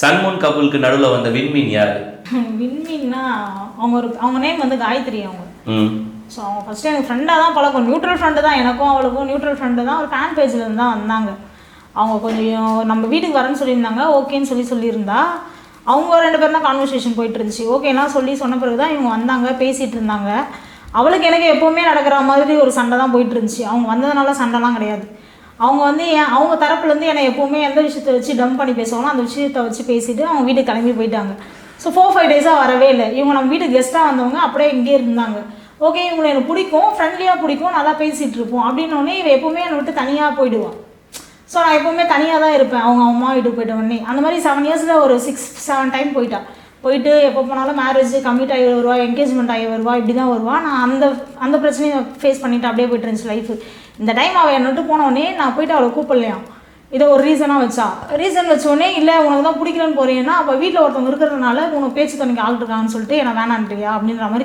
சன்மூன் கபுலுக்கு நடுவுல வந்த விண்மீன் யாரு? விண்மீன்னா அவங்க ஒரு அவங்க நேம் வந்து காயத்ரி அவங்க. ஸோ அவங்க ஃபஸ்ட்டு எனக்கு ஃப்ரெண்டாக தான் பழக்கம். நியூட்ரல் ஃப்ரெண்டு தான் எனக்கும் அவளுக்கும் நியூட்ரல் ஃப்ரெண்டு தான். ஒரு ஃபேன் பேஜ்லேருந்து தான் வந்தாங்க. அவங்க கொஞ்சம் நம்ம வீட்டுக்கு வரேன்னு சொல்லியிருந்தாங்க. ஓகேன்னு சொல்லி சொல்லியிருந்தா அவங்க ரெண்டு பேரும் தான் கான்வர்சேஷன் போயிட்டு இருந்துச்சு. ஓகேலாம் சொல்லி சொன்ன பிறகு தான் இவங்க வந்தாங்க பேசிகிட்டு இருந்தாங்க. அவளுக்கு எனக்கு எப்போவுமே நடக்கிற மாதிரி ஒரு சண்டை தான் போயிட்டு இருந்துச்சு. அவங்க வந்ததுனால சண்டைலாம் கிடையாது. அவங்க வந்து என் அவங்க தரப்புலேருந்து என்னை எப்போவுமே எந்த விஷயத்தை வச்சு டம்ப் பண்ணி பேசுவாங்களோ அந்த விஷயத்தை வச்சு பேசிட்டு அவங்க வீட்டுக்கு கிளம்பி போயிட்டாங்க. ஸோ ஃபோர் ஃபைவ் டேஸாக வரவே இல்லை. இவங்க நம்ம வீட்டுக்கு கெஸ்ட்டாக வந்தவங்க அப்படியே இங்கே இருந்தாங்க. ஓகே இவங்களை எனக்கு பிடிக்கும் ஃப்ரெண்ட்லியாக பிடிக்கும் நல்லா பேசிகிட்டு இருப்போம். அப்படின்னோடனே இவன் எப்போவுமே என்னை விட்டு தனியாக போயிடுவான் ஸோ நான் எப்போவுமே தனியாக தான் இருப்பேன். அவங்க அம்மா வீட்டுக்கு போயிட்ட உடனே. அந்த மாதிரி செவன் இயர்ஸில் ஒரு சிக்ஸ் செவன் டைம் போயிட்டான் போயிட்டு எப்போ போனாலும் மேரேஜ் கம்மிட் ஆகி வருவா என்கேஜ்மெண்ட் ஆகி வருவா இப்படி தான் வருவா. நான் அந்த அந்த பிரச்சனையை ஃபேஸ் பண்ணிவிட்டு அப்படியே போயிட்டு இருந்துச்சு லைஃப் இந்த டைம் அவள் என்னட்டு விட்டு நான் போயிட்டு அவளை கூப்பிடலையாம். இதை ஒரு ரீசனாக வச்சா. ரீசன் வச்சோடனே இல்லை உனக்கு தான் பிடிக்கலன்னு போறேன்னா அப்போ வீட்டில் ஒருத்தவங்க இருக்கிறதுனால உனக்கு பேச்சு துணைக்கு ஆள் இருக்காங்கன்னு சொல்லிட்டு என்னை வேணான்றியா? அப்படின்ற மாதிரி